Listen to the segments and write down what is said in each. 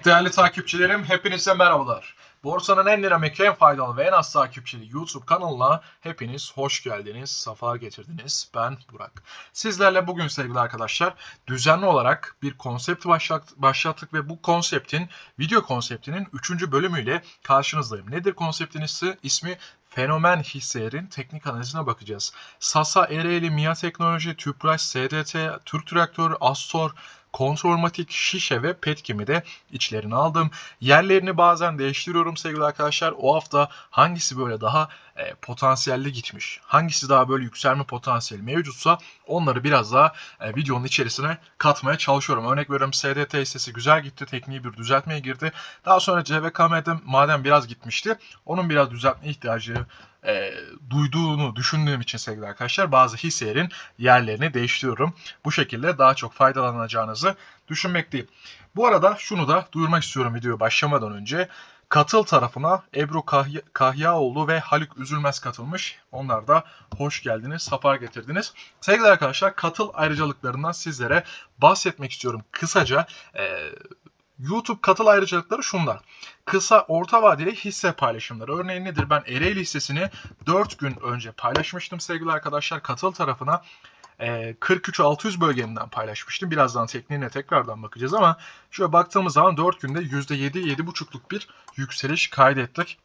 Evet değerli takipçilerim hepinize merhabalar. Borsanın en dinamik, en faydalı ve en az takipçili YouTube kanalına hepiniz hoş geldiniz, safa getirdiniz. Ben Burak. Sizlerle bugün sevgili arkadaşlar düzenli olarak bir konsept başlat- başlattık ve bu konseptin, video konseptinin 3. bölümüyle karşınızdayım. Nedir konseptin? İsmi Fenomen hisselerin teknik analizine bakacağız. Sasa, Ereğli, Mia Teknoloji, Tüpraş, SDT, Türk Traktör, Astor, Kontrolmatik, Şişe ve Petkim'i de içlerine aldım. Yerlerini bazen değiştiriyorum sevgili arkadaşlar. O hafta hangisi böyle daha e, potansiyelli gitmiş, hangisi daha böyle yükselme potansiyeli mevcutsa onları biraz daha e, videonun içerisine katmaya çalışıyorum. Örnek veriyorum SDT hissesi güzel gitti, tekniği bir düzeltmeye girdi. Daha sonra CVKM'de madem biraz gitmişti, onun biraz düzeltme ihtiyacı e, duyduğunu düşündüğüm için sevgili arkadaşlar bazı hisselerin yerlerini değiştiriyorum. Bu şekilde daha çok faydalanacağınızı düşünmekteyim. Bu arada şunu da duyurmak istiyorum videoya başlamadan önce. Katıl tarafına Ebru Kahya, Kahyaoğlu ve Haluk Üzülmez katılmış. Onlar da hoş geldiniz, safar getirdiniz. Sevgili arkadaşlar katıl ayrıcalıklarından sizlere bahsetmek istiyorum. Kısaca e, YouTube katıl ayrıcalıkları şunlar. Kısa orta vadeli hisse paylaşımları. Örneğin nedir? Ben Ereğli hissesini 4 gün önce paylaşmıştım sevgili arkadaşlar. Katıl tarafına e, 43-600 bölgesinden paylaşmıştım. Birazdan tekniğine tekrardan bakacağız ama şöyle baktığımız zaman 4 günde %7-7,5'luk bir yükseliş kaydettik.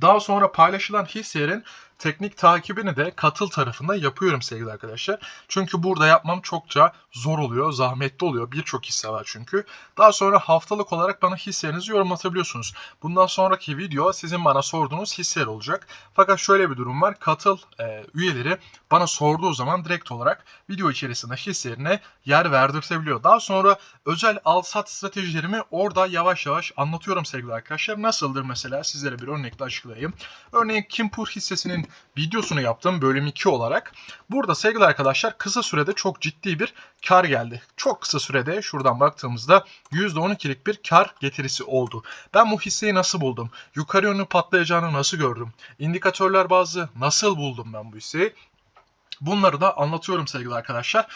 Daha sonra paylaşılan hisselerin teknik takibini de katıl tarafında yapıyorum sevgili arkadaşlar. Çünkü burada yapmam çokça zor oluyor, zahmetli oluyor. Birçok hisse var çünkü. Daha sonra haftalık olarak bana hisselerinizi yorumlatabiliyorsunuz. Bundan sonraki video sizin bana sorduğunuz hisseler olacak. Fakat şöyle bir durum var. Katıl e, üyeleri bana sorduğu zaman direkt olarak video içerisinde hisselerine yer verdirtebiliyor. Daha sonra özel al-sat stratejilerimi orada yavaş yavaş anlatıyorum sevgili arkadaşlar. Nasıldır mesela sizlere bir örnekle açıklayayım. Örneğin Kimpur hissesinin videosunu yaptım bölüm 2 olarak. Burada sevgili arkadaşlar kısa sürede çok ciddi bir kar geldi. Çok kısa sürede şuradan baktığımızda %12'lik bir kar getirisi oldu. Ben bu hisseyi nasıl buldum? Yukarı yönlü patlayacağını nasıl gördüm? İndikatörler bazı nasıl buldum ben bu hisseyi? Bunları da anlatıyorum sevgili arkadaşlar.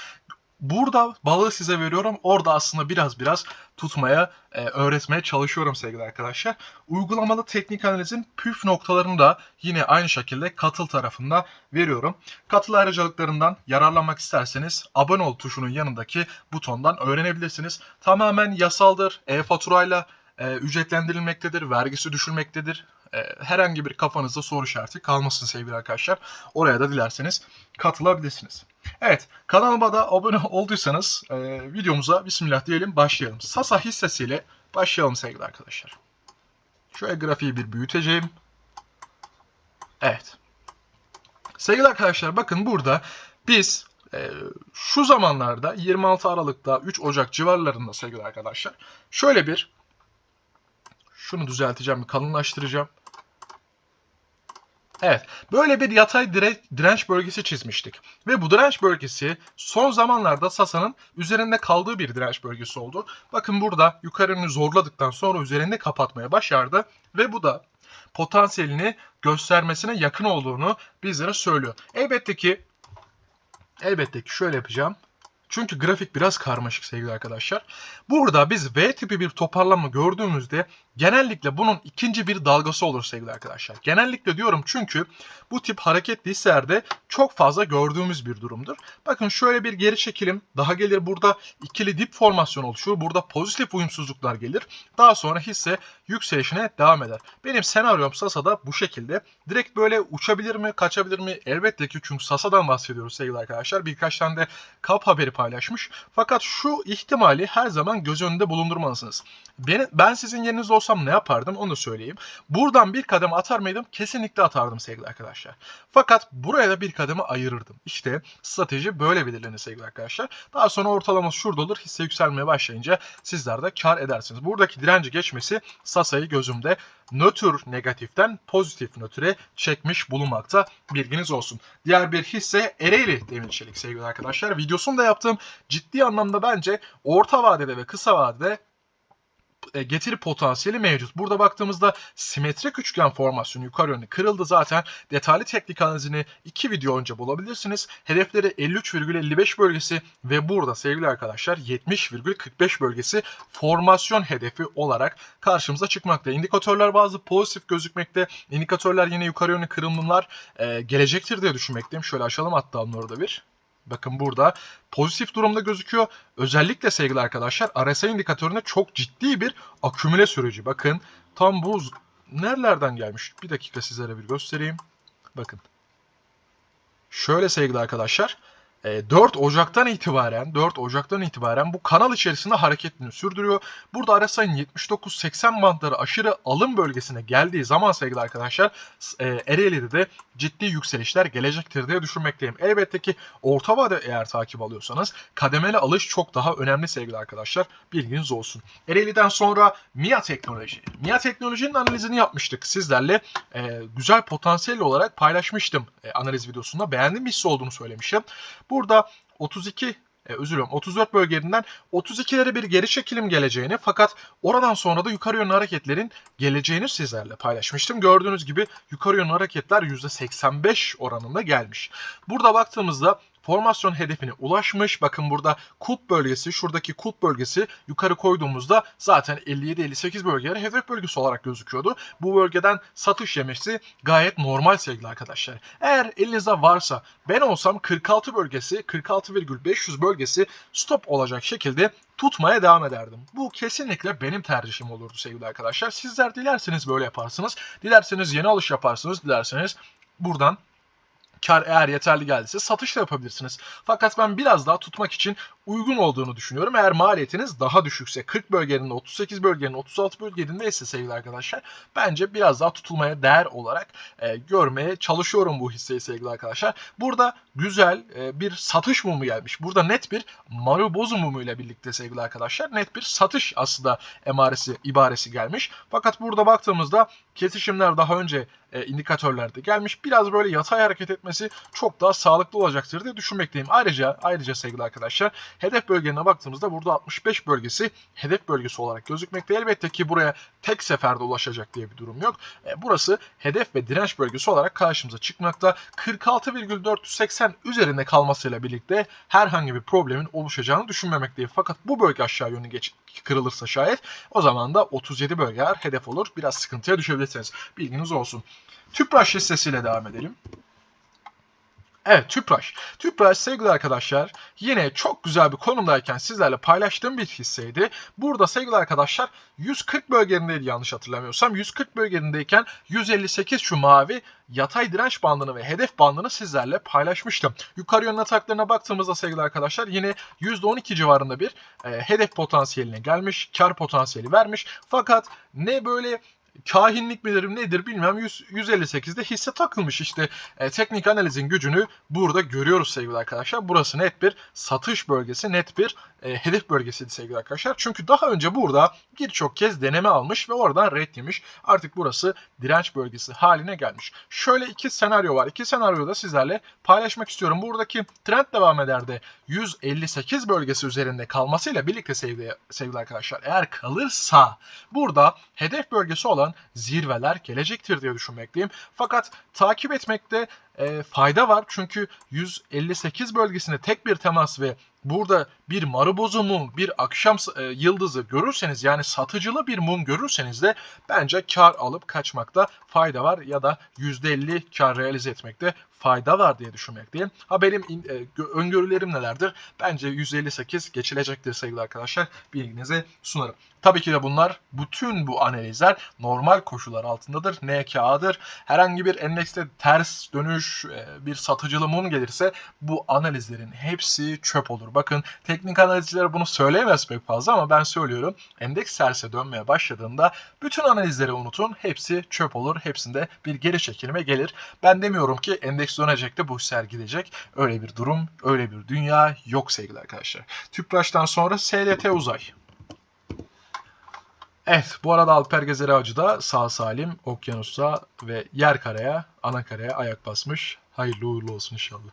Burada balığı size veriyorum. Orada aslında biraz biraz tutmaya, e, öğretmeye çalışıyorum sevgili arkadaşlar. Uygulamalı teknik analizin püf noktalarını da yine aynı şekilde katıl tarafında veriyorum. Katıl ayrıcalıklarından yararlanmak isterseniz abone ol tuşunun yanındaki butondan öğrenebilirsiniz. Tamamen yasaldır. E-faturayla e, ücretlendirilmektedir, vergisi düşülmektedir. E, herhangi bir kafanızda soru işareti kalmasın sevgili arkadaşlar. Oraya da dilerseniz katılabilirsiniz. Evet, kanalıma da abone olduysanız e, videomuza bismillah diyelim başlayalım. Sasa hissesiyle başlayalım sevgili arkadaşlar. Şöyle grafiği bir büyüteceğim. Evet. Sevgili arkadaşlar bakın burada biz e, şu zamanlarda 26 Aralık'ta 3 Ocak civarlarında sevgili arkadaşlar şöyle bir şunu düzelteceğim, kalınlaştıracağım. Evet, böyle bir yatay dire- direnç bölgesi çizmiştik. Ve bu direnç bölgesi son zamanlarda Sasa'nın üzerinde kaldığı bir direnç bölgesi oldu. Bakın burada yukarını zorladıktan sonra üzerinde kapatmaya başardı. Ve bu da potansiyelini göstermesine yakın olduğunu bizlere söylüyor. Elbette ki elbette ki şöyle yapacağım. Çünkü grafik biraz karmaşık sevgili arkadaşlar. Burada biz V tipi bir toparlanma gördüğümüzde genellikle bunun ikinci bir dalgası olur sevgili arkadaşlar. Genellikle diyorum çünkü bu tip hareketli hisselerde çok fazla gördüğümüz bir durumdur. Bakın şöyle bir geri çekilim daha gelir burada ikili dip formasyon oluşur. Burada pozitif uyumsuzluklar gelir. Daha sonra hisse yükselişine devam eder. Benim senaryom Sasa'da bu şekilde. Direkt böyle uçabilir mi, kaçabilir mi? Elbette ki çünkü Sasa'dan bahsediyoruz sevgili arkadaşlar. Birkaç tane de kap haberi paylaşmış. Fakat şu ihtimali her zaman göz önünde bulundurmalısınız. Ben, ben sizin yerinizde olsam ne yapardım onu söyleyeyim. Buradan bir kademe atar mıydım? Kesinlikle atardım sevgili arkadaşlar. Fakat buraya da bir kademe ayırırdım. İşte strateji böyle belirlenir sevgili arkadaşlar. Daha sonra ortalaması şurada olur. Hisse yükselmeye başlayınca sizler de kar edersiniz. Buradaki direnci geçmesi Sasa'yı gözümde nötr negatiften pozitif nötre çekmiş bulunmakta. Bilginiz olsun. Diğer bir hisse Ereğli demir çelik sevgili arkadaşlar. Videosunu da yaptığım ciddi anlamda bence orta vadede ve kısa vadede getiri potansiyeli mevcut. Burada baktığımızda simetrik üçgen formasyonu yukarı yönlü kırıldı zaten. Detaylı teknik analizini iki video önce bulabilirsiniz. Hedefleri 53,55 bölgesi ve burada sevgili arkadaşlar 70,45 bölgesi formasyon hedefi olarak karşımıza çıkmakta. İndikatörler bazı pozitif gözükmekte. İndikatörler yine yukarı yönlü kırılımlar e, gelecektir diye düşünmekteyim. Şöyle açalım hatta onları da bir. Bakın burada pozitif durumda gözüküyor. Özellikle sevgili arkadaşlar RSI indikatöründe çok ciddi bir akümüle süreci. Bakın tam bu nerelerden gelmiş? Bir dakika sizlere bir göstereyim. Bakın. Şöyle sevgili arkadaşlar. 4 Ocak'tan itibaren 4 Ocak'tan itibaren bu kanal içerisinde hareketini sürdürüyor. Burada RSI'nin 79-80 bantları aşırı alım bölgesine geldiği zaman sevgili arkadaşlar e, Ereğli'de de ciddi yükselişler gelecektir diye düşünmekteyim. Elbette ki orta vade eğer takip alıyorsanız kademeli alış çok daha önemli sevgili arkadaşlar. Bilginiz olsun. Ereğli'den sonra MIA Teknoloji. MIA Teknoloji'nin analizini yapmıştık sizlerle. E, güzel potansiyel olarak paylaşmıştım e, analiz videosunda. Beğendiğim bir hisse olduğunu söylemiştim. Burada 32 e, özür dilerim 34 bölgelerinden 32'lere bir geri çekilim geleceğini fakat oradan sonra da yukarı yönlü hareketlerin geleceğini sizlerle paylaşmıştım. Gördüğünüz gibi yukarı yönlü hareketler %85 oranında gelmiş. Burada baktığımızda formasyon hedefine ulaşmış. Bakın burada kulp bölgesi, şuradaki kulp bölgesi yukarı koyduğumuzda zaten 57-58 bölgeleri hedef bölgesi olarak gözüküyordu. Bu bölgeden satış yemesi gayet normal sevgili arkadaşlar. Eğer elinizde varsa ben olsam 46 bölgesi, 46,500 bölgesi stop olacak şekilde tutmaya devam ederdim. Bu kesinlikle benim tercihim olurdu sevgili arkadaşlar. Sizler dilerseniz böyle yaparsınız. Dilerseniz yeni alış yaparsınız. Dilerseniz buradan kar eğer yeterli geldiyse satış da yapabilirsiniz. Fakat ben biraz daha tutmak için uygun olduğunu düşünüyorum. Eğer maliyetiniz daha düşükse 40 bölgenin 38 bölgenin 36 bölgenin ise sevgili arkadaşlar bence biraz daha tutulmaya değer olarak e, görmeye çalışıyorum bu hisseyi sevgili arkadaşlar. Burada güzel e, bir satış mumu gelmiş. Burada net bir Marubozu mumu ile birlikte sevgili arkadaşlar net bir satış aslında emaresi ibaresi gelmiş. Fakat burada baktığımızda kesişimler daha önce e, indikatörlerde gelmiş. Biraz böyle yatay hareket etmesi çok daha sağlıklı olacaktır diye düşünmekteyim. Ayrıca ayrıca sevgili arkadaşlar hedef bölgelerine baktığımızda burada 65 bölgesi hedef bölgesi olarak gözükmekte. Elbette ki buraya tek seferde ulaşacak diye bir durum yok. E, burası hedef ve direnç bölgesi olarak karşımıza çıkmakta. 46,480 üzerinde kalmasıyla birlikte herhangi bir problemin oluşacağını düşünmemekteyim. Fakat bu bölge aşağı yönlü geç, kırılırsa şayet o zaman da 37 bölgeler hedef olur. Biraz sıkıntıya düşebilirsiniz. Bilginiz olsun. Tüpraş hissesiyle devam edelim. Evet Tüpraş. Tüpraş sevgili arkadaşlar yine çok güzel bir konumdayken sizlerle paylaştığım bir hisseydi. Burada sevgili arkadaşlar 140 bölgelerindeydi yanlış hatırlamıyorsam. 140 bölgelerindeyken 158 şu mavi yatay direnç bandını ve hedef bandını sizlerle paylaşmıştım. Yukarı yönlü ataklarına baktığımızda sevgili arkadaşlar yine %12 civarında bir e, hedef potansiyeline gelmiş. Kar potansiyeli vermiş. Fakat ne böyle kahinlik midir nedir bilmem 100, 158'de hisse takılmış işte e, teknik analizin gücünü burada görüyoruz sevgili arkadaşlar. Burası net bir satış bölgesi net bir e, hedef bölgesiydi sevgili arkadaşlar. Çünkü daha önce burada birçok kez deneme almış ve oradan red yemiş. Artık burası direnç bölgesi haline gelmiş. Şöyle iki senaryo var. İki senaryoda sizlerle paylaşmak istiyorum. Buradaki trend devam eder de 158 bölgesi üzerinde kalmasıyla birlikte sevgili, sevgili arkadaşlar eğer kalırsa burada hedef bölgesi olan zirveler gelecektir diye düşünmekteyim. Fakat takip etmekte e, fayda var. Çünkü 158 bölgesinde tek bir temas ve burada bir marubozu mum, bir akşam e, yıldızı görürseniz yani satıcılı bir mum görürseniz de bence kar alıp kaçmakta fayda var ya da %50 kar realize etmekte fayda var diye düşünmekteyim. Ha benim e, öngörülerim nelerdir? Bence 158 geçilecektir sevgili arkadaşlar. Bilginize sunarım. Tabii ki de bunlar bütün bu analizler normal koşullar altındadır. NKA'dır. Herhangi bir endekste ters dönüş, e, bir satıcılı mum gelirse bu analizlerin hepsi çöp olur. Bakın teknik analizciler bunu söyleyemez pek fazla ama ben söylüyorum. Endeks terse dönmeye başladığında bütün analizleri unutun. Hepsi çöp olur. Hepsinde bir geri çekilme gelir. Ben demiyorum ki endeks dönecek de bu hisler gidecek. Öyle bir durum, öyle bir dünya yok sevgili arkadaşlar. Tüpraş'tan sonra SLT Uzay. Evet bu arada Alper Gezer Avcı da sağ salim okyanusa ve yer karaya, ana karaya ayak basmış. Hayırlı uğurlu olsun inşallah.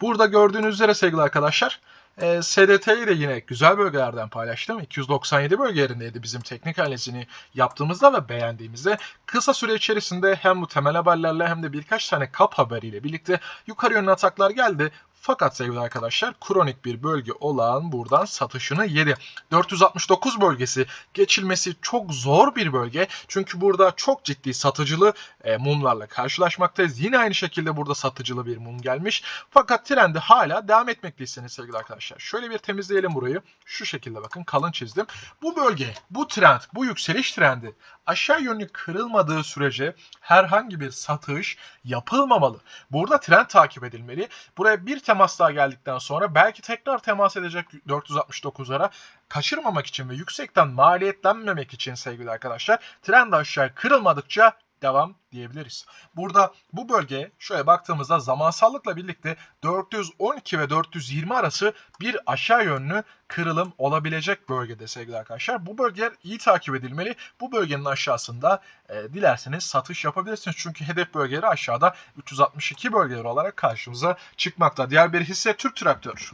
Burada gördüğünüz üzere sevgili arkadaşlar E, SDT'yi de yine güzel bölgelerden paylaştım. 297 bölge yerindeydi bizim teknik analizini yaptığımızda ve beğendiğimizde. Kısa süre içerisinde hem bu temel haberlerle hem de birkaç tane kap haberiyle birlikte yukarı yönlü ataklar geldi. Fakat sevgili arkadaşlar kronik bir bölge olan buradan satışını yedi. 469 bölgesi geçilmesi çok zor bir bölge. Çünkü burada çok ciddi satıcılı e, mumlarla karşılaşmaktayız. Yine aynı şekilde burada satıcılı bir mum gelmiş. Fakat trendi hala devam etmekteyseniz sevgili arkadaşlar. Şöyle bir temizleyelim burayı. Şu şekilde bakın kalın çizdim. Bu bölge, bu trend, bu yükseliş trendi aşağı yönlü kırılmadığı sürece herhangi bir satış yapılmamalı. Burada trend takip edilmeli. Buraya bir temas daha geldikten sonra belki tekrar temas edecek 469'lara kaçırmamak için ve yüksekten maliyetlenmemek için sevgili arkadaşlar trend aşağı kırılmadıkça devam diyebiliriz. Burada bu bölge şöyle baktığımızda zamansallıkla birlikte 412 ve 420 arası bir aşağı yönlü kırılım olabilecek bölgede sevgili arkadaşlar. Bu bölgeler iyi takip edilmeli. Bu bölgenin aşağısında e, dilerseniz satış yapabilirsiniz. Çünkü hedef bölgeleri aşağıda 362 bölgeleri olarak karşımıza çıkmakta. Diğer bir hisse Türk Traktör.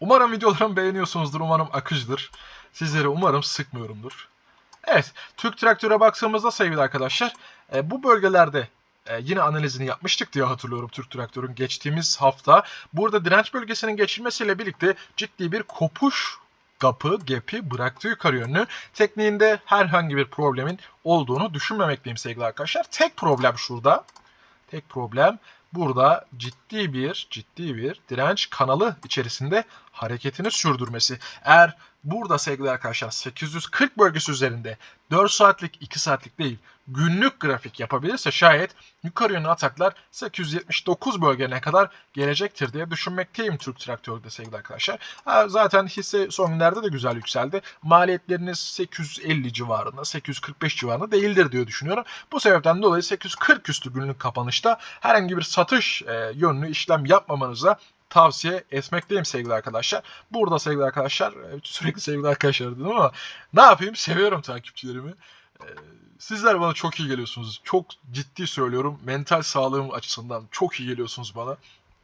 Umarım videolarımı beğeniyorsunuzdur. Umarım akıcıdır. Sizleri umarım sıkmıyorumdur. Evet, Türk Traktör'e baktığımızda sevgili arkadaşlar, e, bu bölgelerde e, yine analizini yapmıştık diye hatırlıyorum Türk Traktör'ün geçtiğimiz hafta. Burada direnç bölgesinin geçilmesiyle birlikte ciddi bir kopuş gapı, gap'i bıraktı yukarı yönlü. Tekniğinde herhangi bir problemin olduğunu düşünmemekteyim sevgili arkadaşlar. Tek problem şurada. Tek problem burada ciddi bir ciddi bir direnç kanalı içerisinde hareketini sürdürmesi. Eğer burada sevgili arkadaşlar 840 bölgesi üzerinde 4 saatlik 2 saatlik değil günlük grafik yapabilirse şayet yukarı yönlü ataklar 879 bölgene kadar gelecektir diye düşünmekteyim Türk Traktör'de sevgili arkadaşlar. Zaten hisse son günlerde de güzel yükseldi. Maliyetleriniz 850 civarında 845 civarında değildir diye düşünüyorum. Bu sebepten dolayı 840 üstü günlük kapanışta herhangi bir satış e, yönlü işlem yapmamanıza tavsiye etmekteyim sevgili arkadaşlar. Burada sevgili arkadaşlar e, sürekli sevgili arkadaşlar dedim ama ne yapayım seviyorum takipçilerimi. E, sizler bana çok iyi geliyorsunuz. Çok ciddi söylüyorum. Mental sağlığım açısından çok iyi geliyorsunuz bana.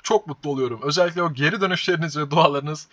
Çok mutlu oluyorum. Özellikle o geri dönüşleriniz ve dualarınız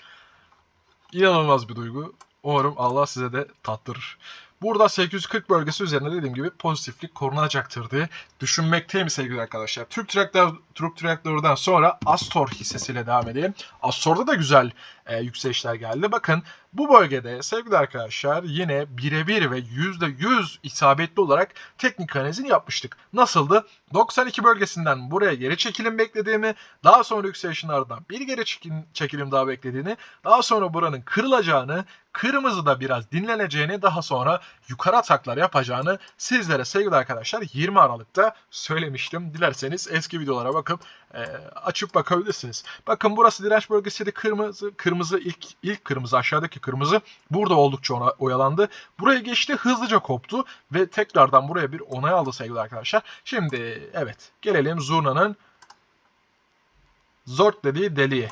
inanılmaz bir duygu. Umarım Allah size de tattırır. Burada 840 bölgesi üzerinde dediğim gibi pozitiflik korunacaktır diye düşünmekteyim sevgili arkadaşlar. Türk Traktör, Türk Traktör'den sonra Astor hissesiyle devam edelim. Astor'da da güzel e, yükselişler geldi. Bakın bu bölgede sevgili arkadaşlar yine birebir ve %100 isabetli olarak teknik analizini yapmıştık. Nasıldı? 92 bölgesinden buraya geri çekilim beklediğimi, daha sonra yükselişin ardından bir geri çekilim, daha beklediğini, daha sonra buranın kırılacağını, kırmızı da biraz dinleneceğini, daha sonra yukarı ataklar yapacağını sizlere sevgili arkadaşlar 20 Aralık'ta söylemiştim. Dilerseniz eski videolara bakıp e, açıp bakabilirsiniz. Bakın burası direnç bölgesiydi. Kırmızı, kırmızı ilk ilk kırmızı aşağıdaki kırmızı burada oldukça ona, oyalandı. Buraya geçti hızlıca koptu ve tekrardan buraya bir onay aldı sevgili arkadaşlar. Şimdi evet gelelim Zurna'nın Zort dediği deliğe.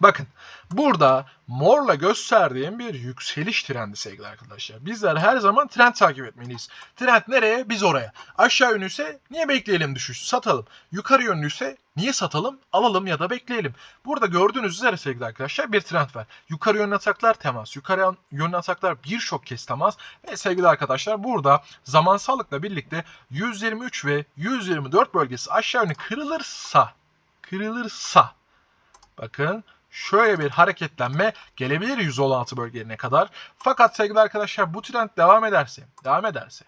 Bakın burada morla gösterdiğim bir yükseliş trendi sevgili arkadaşlar. Bizler her zaman trend takip etmeliyiz. Trend nereye? Biz oraya. Aşağı yönlüyse niye bekleyelim düşüş? Satalım. Yukarı yönlüyse niye satalım? Alalım ya da bekleyelim. Burada gördüğünüz üzere sevgili arkadaşlar bir trend var. Yukarı yönlü ataklar temas. Yukarı yönlü ataklar birçok kez temas. Ve sevgili arkadaşlar burada zamansallıkla birlikte 123 ve 124 bölgesi aşağı yönlü kırılırsa kırılırsa bakın şöyle bir hareketlenme gelebilir 116 bölgelerine kadar. Fakat sevgili arkadaşlar bu trend devam ederse, devam ederse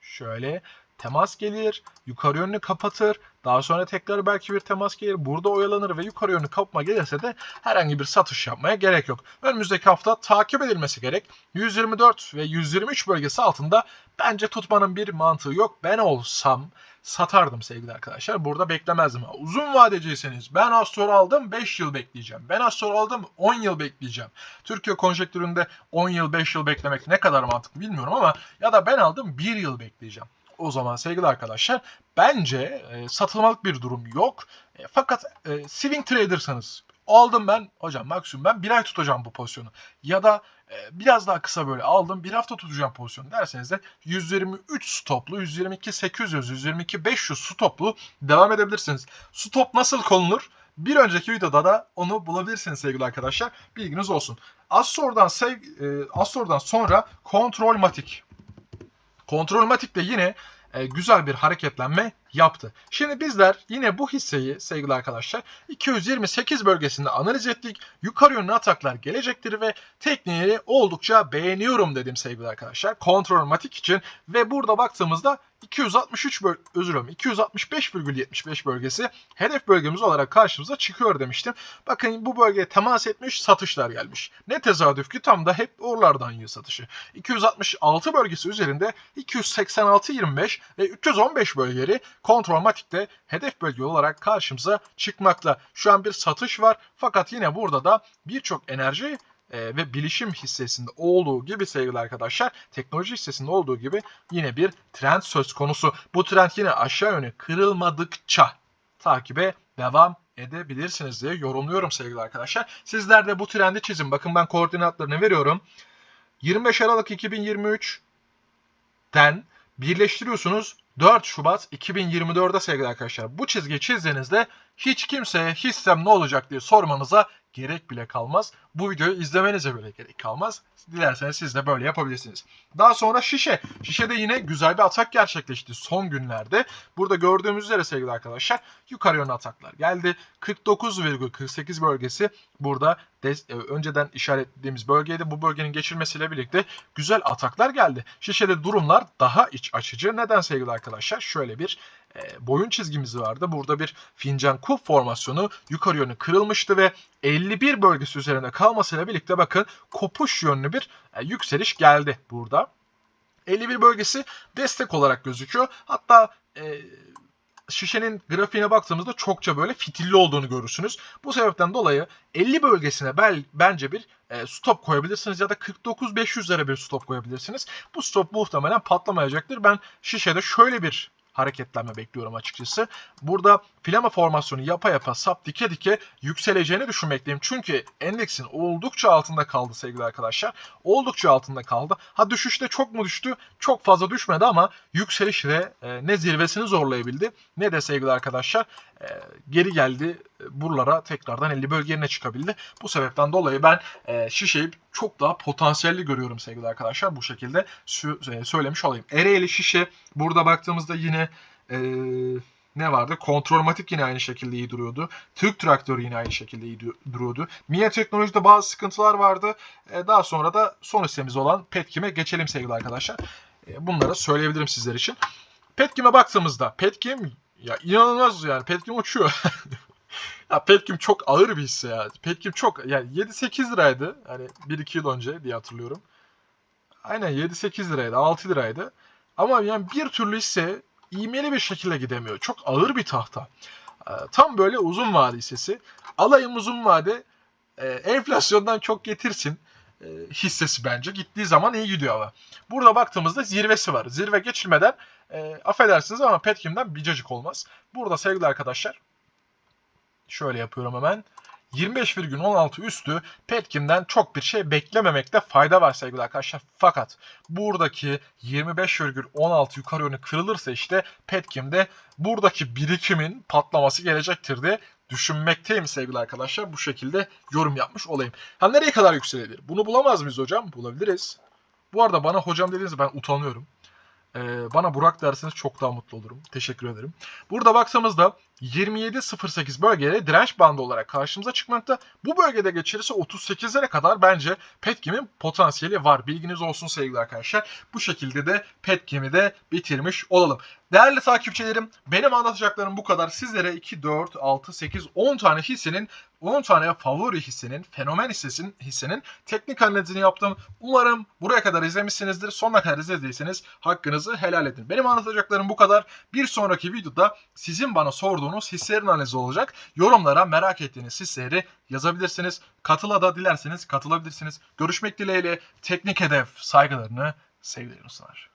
şöyle temas gelir, yukarı yönlü kapatır. Daha sonra tekrar belki bir temas gelir. Burada oyalanır ve yukarı yönlü kapma gelirse de herhangi bir satış yapmaya gerek yok. Önümüzdeki hafta takip edilmesi gerek. 124 ve 123 bölgesi altında bence tutmanın bir mantığı yok. Ben olsam satardım sevgili arkadaşlar. Burada beklemezdim. Uzun vadeciyseniz ben Astor aldım 5 yıl bekleyeceğim. Ben Astor aldım 10 yıl bekleyeceğim. Türkiye konjektüründe 10 yıl 5 yıl beklemek ne kadar mantıklı bilmiyorum ama ya da ben aldım 1 yıl bekleyeceğim. O zaman sevgili arkadaşlar bence e, satılmalık bir durum yok. E, fakat e, swing trader'sanız aldım ben hocam maksimum ben bir ay tutacağım bu pozisyonu. Ya da e, biraz daha kısa böyle aldım bir hafta tutacağım pozisyonu derseniz de 123 stoplu 122 800 122 500 stoplu devam edebilirsiniz. Stop nasıl konulur? Bir önceki videoda da onu bulabilirsiniz sevgili arkadaşlar. Bilginiz olsun. Az sonradan, sev, e, az sonradan sonra Kontrolmatik. Kontrolmatik de yine e, güzel bir hareketlenme yaptı. Şimdi bizler yine bu hisseyi sevgili arkadaşlar 228 bölgesinde analiz ettik. Yukarı yönlü ataklar gelecektir ve tekniği oldukça beğeniyorum dedim sevgili arkadaşlar. Kontrolmatik için ve burada baktığımızda 263 böl özür dilerim 265,75 bölgesi hedef bölgemiz olarak karşımıza çıkıyor demiştim. Bakın bu bölgeye temas etmiş satışlar gelmiş. Ne tesadüf ki tam da hep oralardan yiyor satışı. 266 bölgesi üzerinde 286.25 ve 315 bölgeleri kontrolmatikte hedef bölge olarak karşımıza çıkmakta. Şu an bir satış var fakat yine burada da birçok enerji e, ve bilişim hissesinde olduğu gibi sevgili arkadaşlar teknoloji hissesinde olduğu gibi yine bir trend söz konusu. Bu trend yine aşağı yönü kırılmadıkça takibe devam edebilirsiniz diye yorumluyorum sevgili arkadaşlar. Sizler de bu trendi çizin. Bakın ben koordinatlarını veriyorum. 25 Aralık 2023'ten birleştiriyorsunuz 4 Şubat 2024'de sevgili arkadaşlar. Bu çizgiyi çizdiğinizde hiç kimseye hissem ne olacak diye sormanıza gerek bile kalmaz. Bu videoyu izlemenize bile gerek kalmaz. Dilerseniz siz de böyle yapabilirsiniz. Daha sonra şişe. Şişede yine güzel bir atak gerçekleşti son günlerde. Burada gördüğümüz üzere sevgili arkadaşlar yukarı yönlü ataklar geldi. 49,48 bölgesi burada e, önceden işaretlediğimiz bölgeydi. Bu bölgenin geçilmesiyle birlikte güzel ataklar geldi. Şişede durumlar daha iç açıcı. Neden sevgili arkadaşlar? Şöyle bir e, boyun çizgimiz vardı. Burada bir fincan kup formasyonu yukarı yönlü kırılmıştı ve 51 bölgesi üzerinde kalmasıyla birlikte bakın kopuş yönlü bir e, yükseliş geldi burada. 51 bölgesi destek olarak gözüküyor. Hatta e, şişenin grafiğine baktığımızda çokça böyle fitilli olduğunu görürsünüz. Bu sebepten dolayı 50 bölgesine bel, bence bir e, stop koyabilirsiniz ya da 49-500'lere bir stop koyabilirsiniz. Bu stop muhtemelen patlamayacaktır. Ben şişede şöyle bir hareketlenme bekliyorum açıkçası. Burada flama formasyonu yapa yapa sap dike dike yükseleceğini düşünmekteyim. Çünkü endeksin oldukça altında kaldı sevgili arkadaşlar. Oldukça altında kaldı. Ha düşüşte çok mu düştü? Çok fazla düşmedi ama yükselişle e, ne zirvesini zorlayabildi ne de sevgili arkadaşlar e, geri geldi e, buralara tekrardan 50 bölge yerine çıkabildi. Bu sebepten dolayı ben e, şişeyi çok daha potansiyelli görüyorum sevgili arkadaşlar. Bu şekilde sö- e, söylemiş olayım. Ereğli şişe burada baktığımızda yine e, ne vardı? Kontrolmatik yine aynı şekilde iyi duruyordu. Türk traktörü yine aynı şekilde iyi du- duruyordu. Mia Teknoloji'de bazı sıkıntılar vardı. E, daha sonra da son hissemiz olan Petkim'e geçelim sevgili arkadaşlar. E, bunları söyleyebilirim sizler için. Petkim'e baktığımızda Petkim ya inanılmaz yani Petkim uçuyor. ya Petkim çok ağır bir hisse ya. Petkim çok yani 7-8 liraydı. Hani 1-2 yıl önce diye hatırlıyorum. Aynen 7-8 liraydı. 6 liraydı. Ama yani bir türlü hisse ivmeli bir şekilde gidemiyor. Çok ağır bir tahta. Ee, Tam böyle uzun vade hissesi. Alayım uzun vade e, enflasyondan çok getirsin hissesi bence. Gittiği zaman iyi gidiyor ama. Burada baktığımızda zirvesi var. Zirve geçilmeden e, affedersiniz ama Petkim'den bir cacık olmaz. Burada sevgili arkadaşlar şöyle yapıyorum hemen. 25,16 üstü Petkim'den çok bir şey beklememekte fayda var sevgili arkadaşlar. Fakat buradaki 25,16 yukarı yönü kırılırsa işte Petkim'de buradaki birikimin patlaması gelecektir diye düşünmekteyim sevgili arkadaşlar. Bu şekilde yorum yapmış olayım. Ha nereye kadar yükselebilir? Bunu bulamaz mıyız hocam? Bulabiliriz. Bu arada bana hocam dediğinizde ben utanıyorum. Ee, bana Burak derseniz çok daha mutlu olurum. Teşekkür ederim. Burada baktığımızda 27.08 bölgede direnç bandı olarak karşımıza çıkmakta. Bu bölgede geçirirse 38'lere kadar bence Petkim'in potansiyeli var. Bilginiz olsun sevgili arkadaşlar. Bu şekilde de Petkim'i de bitirmiş olalım. Değerli takipçilerim benim anlatacaklarım bu kadar. Sizlere 2, 4, 6, 8, 10 tane hissenin 10 tane favori hissenin, fenomen hissesin, hissenin teknik analizini yaptım. Umarım buraya kadar izlemişsinizdir. Sonuna kadar izlediyseniz hakkınızı helal edin. Benim anlatacaklarım bu kadar. Bir sonraki videoda sizin bana sorduğunuz hisselerin analizi olacak. Yorumlara merak ettiğiniz hisseleri yazabilirsiniz. Katıla da dilerseniz katılabilirsiniz. Görüşmek dileğiyle teknik hedef saygılarını sevgilerim sunar.